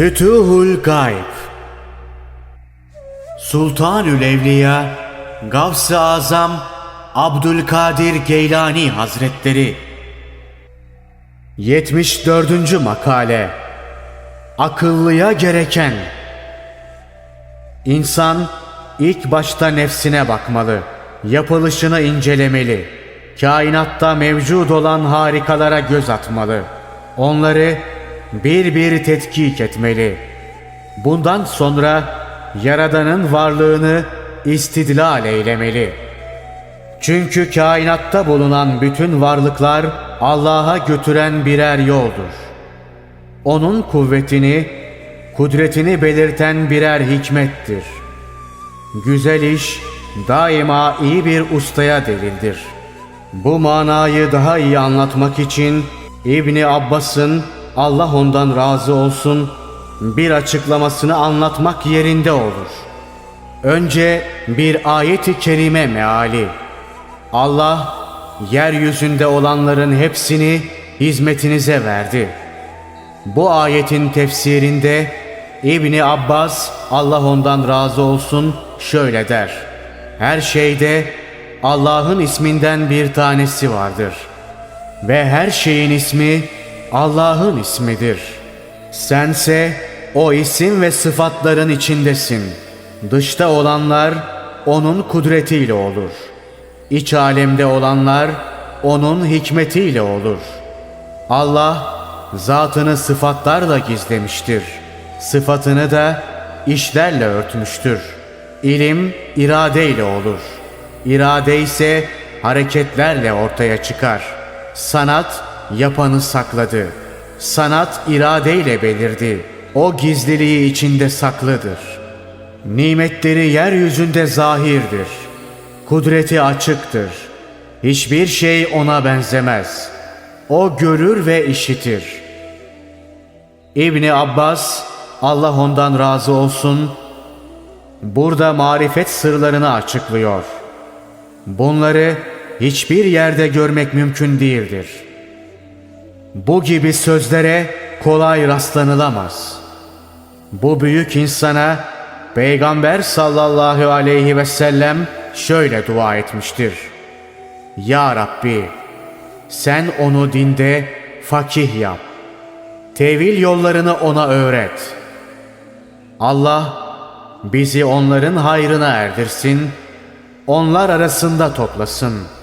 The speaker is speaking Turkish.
Fütuhul Gayb. Sultanül Evliya Gavs-ı Azam Abdülkadir Geylani Hazretleri. 74. Makale. Akıllıya gereken. İnsan ilk başta nefsine bakmalı, yapılışını incelemeli, kainatta mevcut olan harikalara göz atmalı, onları bir bir tetkik etmeli. Bundan sonra Yaradan'ın varlığını istidlal eylemeli. Çünkü kainatta bulunan bütün varlıklar Allah'a götüren birer yoldur. Onun kuvvetini, kudretini belirten birer hikmettir. Güzel iş daima iyi bir ustaya delildir. Bu manayı daha iyi anlatmak için İbni Abbas'ın Allah ondan razı olsun bir açıklamasını anlatmak yerinde olur. Önce bir ayeti kerime meali. Allah yeryüzünde olanların hepsini hizmetinize verdi. Bu ayetin tefsirinde İbni Abbas Allah ondan razı olsun şöyle der. Her şeyde Allah'ın isminden bir tanesi vardır. Ve her şeyin ismi Allah'ın ismidir. Sense o isim ve sıfatların içindesin. Dışta olanlar onun kudretiyle olur. İç alemde olanlar onun hikmetiyle olur. Allah zatını sıfatlarla gizlemiştir. Sıfatını da işlerle örtmüştür. İlim iradeyle olur. İrade ise hareketlerle ortaya çıkar. Sanat yapanı sakladı. Sanat iradeyle belirdi. O gizliliği içinde saklıdır. Nimetleri yeryüzünde zahirdir. Kudreti açıktır. Hiçbir şey ona benzemez. O görür ve işitir. İbni Abbas, Allah ondan razı olsun, burada marifet sırlarını açıklıyor. Bunları hiçbir yerde görmek mümkün değildir. Bu gibi sözlere kolay rastlanılamaz. Bu büyük insana Peygamber sallallahu aleyhi ve sellem şöyle dua etmiştir. Ya Rabbi, sen onu dinde fakih yap. Tevil yollarını ona öğret. Allah bizi onların hayrına erdirsin, onlar arasında toplasın.''